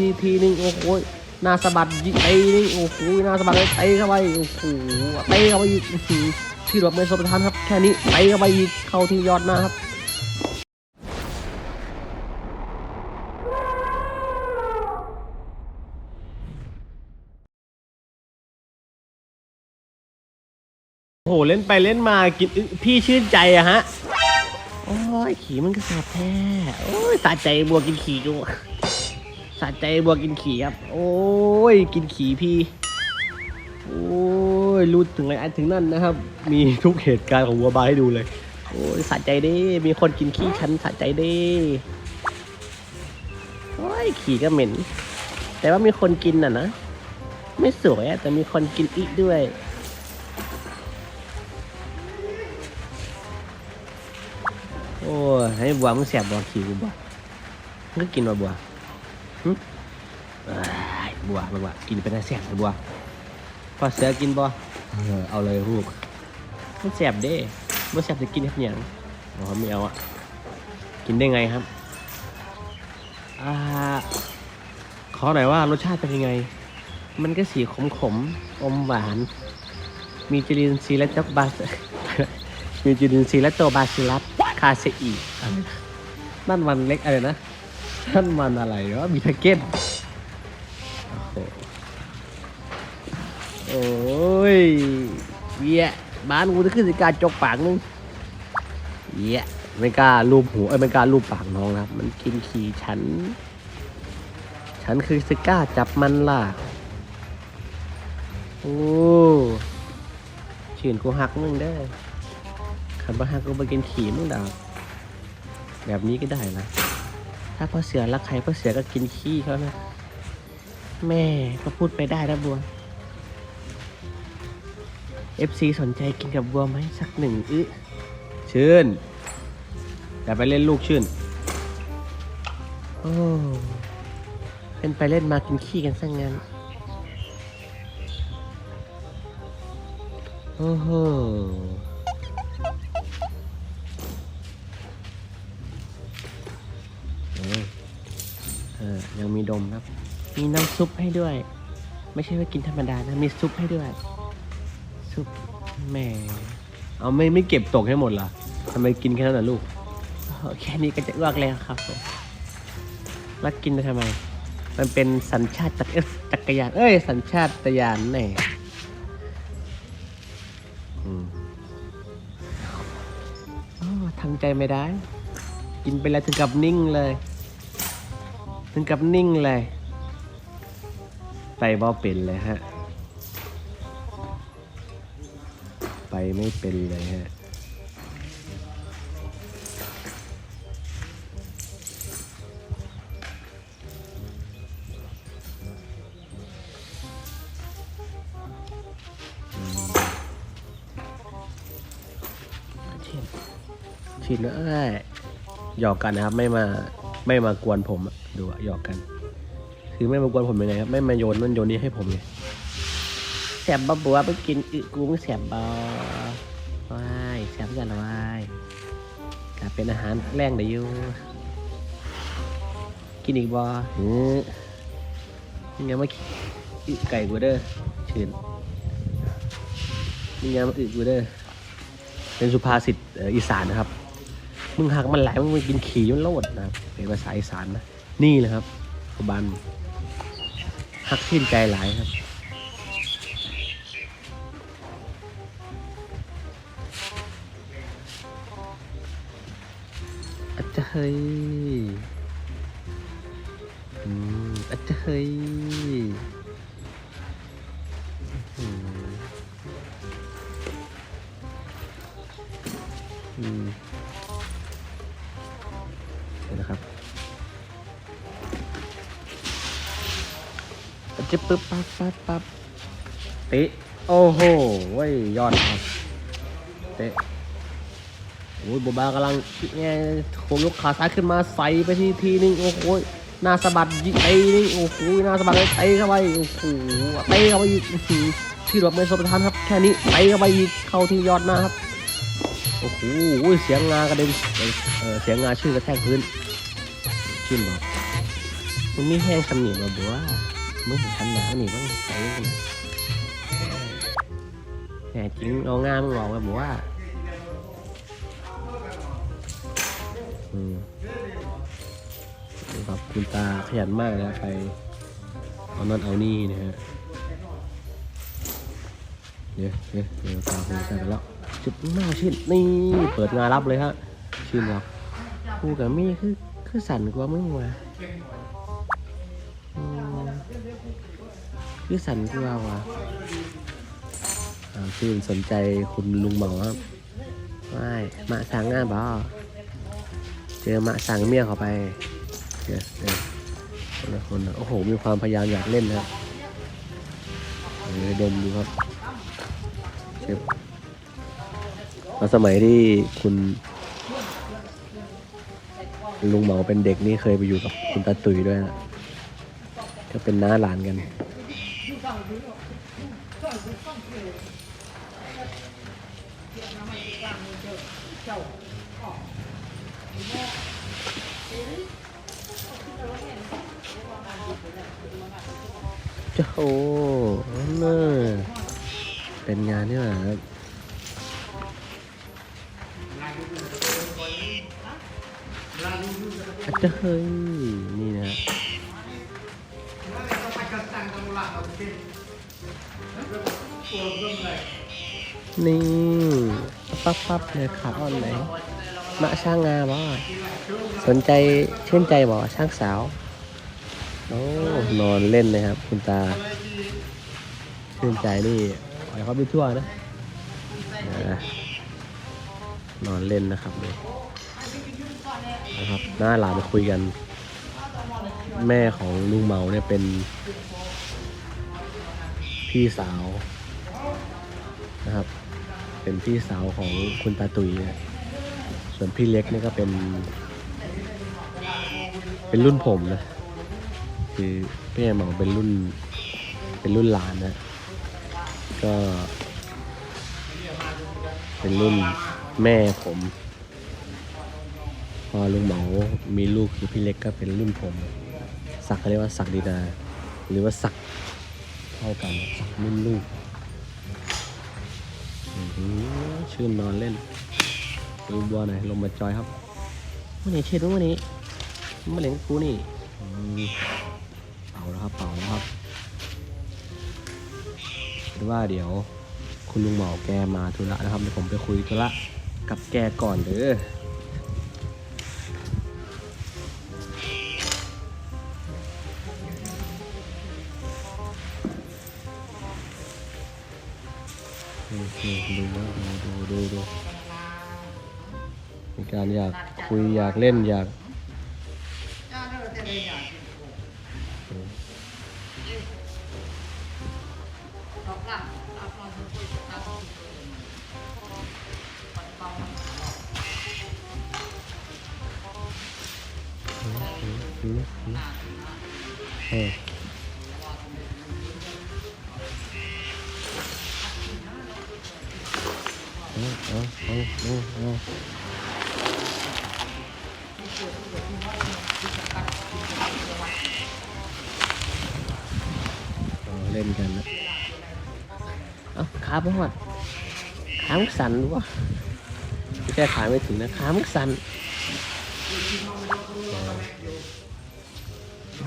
ทีทีนึงโอ้โหหน้าสะบัดยิงเตะนึงโอ้โหหน้าสะบัดเลยเตะเข้าไปโอ้โหเตะเข้าไปอีกที่หลบไม่สมทานครับแค่นี้เตะเข้าไปอีกเข้าที่ยอดหน้าครับโอ้โหเล่นไปเล่นมากินพี่ชื่นใจอะฮะโอ้ยขี่มันก็สาบแท้โอ้ยสะใจบัวกินขี่กู สะใจบัวกินขี่ครับ โอ้ย กินขี่พี่ โอ้ยรู้ถึงไหนถึงนั่นนะครับ มีทุกเหตุการณ์ของวัวบายให้ดูเลย โอ้ยสะใจด้มีคนกินขี้ฉันสะใจด้โอ้ยขี่ก็เหม็น แต่ว่ามีคนกินน่ะนะ ไม่สวยอะแต่มีคนกินอีกด้วยโอ้ยให้บัวมึงแสบบัวขี้กูบัวมึงก็กินมาบัว บัวบัวกินเป็นอะไรแสบเลยบัวพอเสือกินบัวเออเอาเลยลูกมันแสบเด้บัวแสบจะกินเฮ็ดหยังอ๋อไม่เอาอะกินได้ไงครับอ่าขอหน่อยว่ารสชาติเป็นยังไง มันก็สีขมขมอมหวาน มีจุลินทรีย์และจ้าบาสมีจุลินทรีย์และตัวบาซิลัสคาเซอีนะนั่นมันเล็กอะไรนะนั่นมันอะไรวะมีทาเก้น โอ้ยเหี้ยบ้านกูจะขึ้นสิการจกปากนึงเหี้ยไม่กล้าลูบหัวเอ้ยไม่กล้าลูบปากน้องนะครับ มันกินขี่ฉัน ฉันคือสิก้าจับมันล่ะ โอ้ชื่นกูหักมึงได้ขันบ้าฮักก็ไปกินขี่มึงดาวแบบนี้ก็ได้นะ ถ้าพ่อเสือรักใครพ่อเสือก็กินขี้เขานะ แม่ก็พูดไปได้นะบัว FC สนใจกินกับบัวไหมสักหนึ่งอึชื่นอย่าไปเล่นลูกชื่น โอ้เล่นไปเล่นมากินขี้กันซะงั้น โอ้โหเออเออ ยังมีดมครับ มีน้ำซุปให้ด้วย ไม่ใช่ว่ากินธรรมดานะ มีซุปให้ด้วย ซุปแหม่ เอาไม่ไม่เก็บตกให้หมดเหรอทำไมกินแค่นั้นน่ะลูกโอ้แค่นี้ก็จะอ้วกแล้วครับผมแล้วกินไปทำไม มันเป็นสัญชาติจักรเอ้ยจักรยาน เอ้ย สัญชาตญาณแน่อืมอ๋อทำใจไม่ได้ กินไปแล้วถึงกับนิ่งเลย ถึงกับนิ่งเลยไปบ่เป็นเลยฮะ ไปไม่เป็นเลยฮะฉีดฉีดแล้วเอ้หยอกกันนะครับ ไม่มาไม่มากวนผมดูอะหยอกกัน คือไม่มากวนผมยังไงครับ ไม่มาโยนนั่นโยนนี้ให้ผมไง แสบบับัวไปกินอึกูมึงแสบบ่ว้ายแสบกันละวายกลายเป็นอาหารแรงได้อยู่กินอีกบ่เฮ้ยยังไมาอึไก่กูเด้อชื่นยังไงมาอึกูเด้อเป็นสุภาษิตอีสานนะครับ มึงหักมันไหลมึงไปกินขี่มันโลดนะครับเป็นภาษาอีสานนะ นี่แหละครับขบันหักชื่นใจหลายครับ จะเฮ้ยอืมอจจะเฮ้ยอืมเดี๋ยวนะครับจะปึ๊บปั๊บปั๊บปั๊บเตะโอ้โหเว้ยยอดครับเตะ โอ้ยบบากำลังแง่โคงยกขาซ้ายขึ้นมาใส่ไปทีทีนึงโอ้โหหน้าสะบัดยิงเตะนึงโอ้โหหน้าสะบัดเลยเตะเข้าไปโอ้โหเตะเข้าไปอีกที่หลบไม่สมทานครับแค่นี้เตะเข้าไปอีกเข้าที่ยอดหน้าครับโอ้โหเสียงงากระเด็นเออเสียงงาชื่อกระแทกพื้นชื่นบอกมันมีแห้งสำเนีมาบัวมึงทันหนาวนี่บ้างใส่กันแต่จริงเอางามมึงบอกว่าบัว อืมครับคุณตาขยันมากนะไปเอานั่นเอานี่นะฮะเดี๋ยวเดี๋ยวเดี๋ยวตาคงใส่กันแล้วจุดหน้าชื่นนี่เปิดงานรับเลยฮะชื่นเราคู่กับมี่คือคือสั่นกว่ามึงว่ะคือสันคือว่าว่ะชื่นสนใจคุณลุงเหมาครับไม่มาสั่งงานบ่ เจอมาสั่งเมียเขาไปเจอเจอคนละคนโอ้โห มีความพยายามอยากเล่นนะครับเลยดมดูครับเชฟตอนสมัยที่คุณลุงเหมาเป็นเด็กนี่เคยไปอยู่กับคุณตาตุ๋ยด้วยนะก็เป็นน้าหลานกัน จ้าโอ้เนอเป็นงานนี่หว่าครับอาจจะเฮ้ย นี่นะนี่ปั๊บปั๊บเลยขาอ่อนไหนมะช่างงาบ่สนใจชื่นใจบ่ช่างสาว โอ้นอนเล่นนะครับ คุณตาชื่นใจนี่ปล่อยเขาไปทั่วนะนะนอนเล่นนะครับเลยนะครับ หน้าหลานคุยกัน แม่ของลุงเมาเนี่ยเป็น พี่สาวนะครับ เป็นพี่สาวของคุณตาตุยนะส่วนพี่เล็กนี่ก็เป็น เป็นรุ่นผมนะ คือพี่แอมบอกเป็นรุ่นเป็นรุ่นหลานนะก็ เป็นรุ่นแม่ผม พอลุงเหมามีลูกคือพี่เล็กก็เป็นรุ่นผมศักเขาเรียกว่าศักดินาหรือว่าศักเท่ากันศักดิ์รุ่นลูกชื่นนอนเล่นดูบัวหน่อยลงมาจอยครับวันนี้เช็ดวันนี้มาเล่นกูนี่ แล้วครับเป่าแล้วครับคิดว่าเดี๋ยวคุณลุงหมาแกมาธุระนะครับเดี๋ยวผมไปคุยธุระกับแกก่อนเด้อดูดูดูดูดูดูมีการอยากคุยอยากเล่นอยาก เออเอาเอา เอาเอาเอาเอาเล่นกันนะขาไม่หอดขามสั่นหรือวะไม่ใช่ขาไม่ถึงนะขามสั่น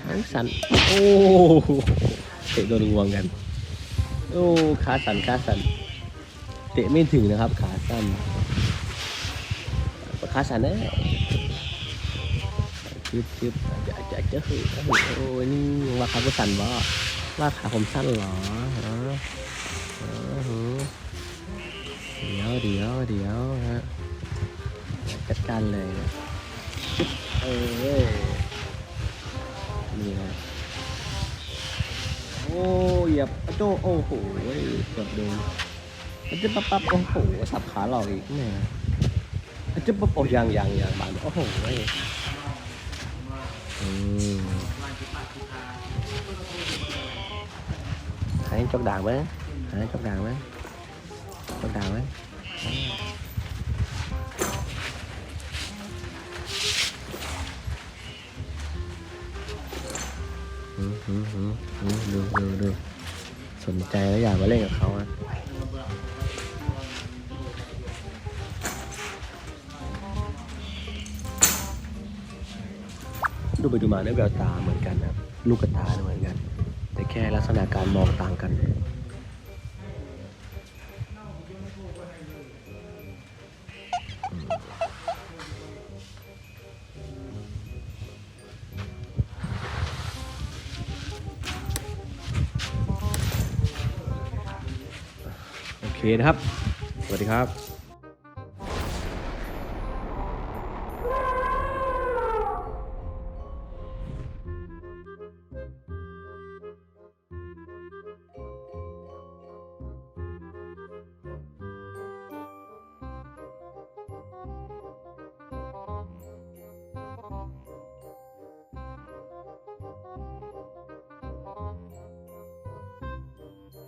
ขามสั่นโอ้เตะโดนงวงกัน โอ้ขาสั่นขาสั่นเตะไม่ถึงนะครับ ขาสั้นขาสั้นนะจึ๊บจึ๊บจะจะจะคือโอ้ยนี่ว่าขาผมสั้นบ่ว่าขาผมสั้นเหรอ เดี๋ยวเดี๋ยวฮะจัดการเลยนะจึ๊บเออนี่นะโอ้เหยียบอะโจโอ้โหเกือบโดนมันจะปั๊บปั๊บโอ้โหสับขาเราอีกแม่มันจะปั๊บโอ้ยังยังยังบานโอ้โหเว้ยอืมหายจอกด่างไหมหายจอกด่างไหมจอกด่างไหม ดูดูดูสนใจแล้วอยากมาเล่นกับเขาอะดูไปดูมาเนี่ยแววตาเหมือนกันนะครับลูกกระตาเนี่ยเหมือนกัน แต่แค่ลักษณะการมองต่างกัน นะครับ สวัสดีครับ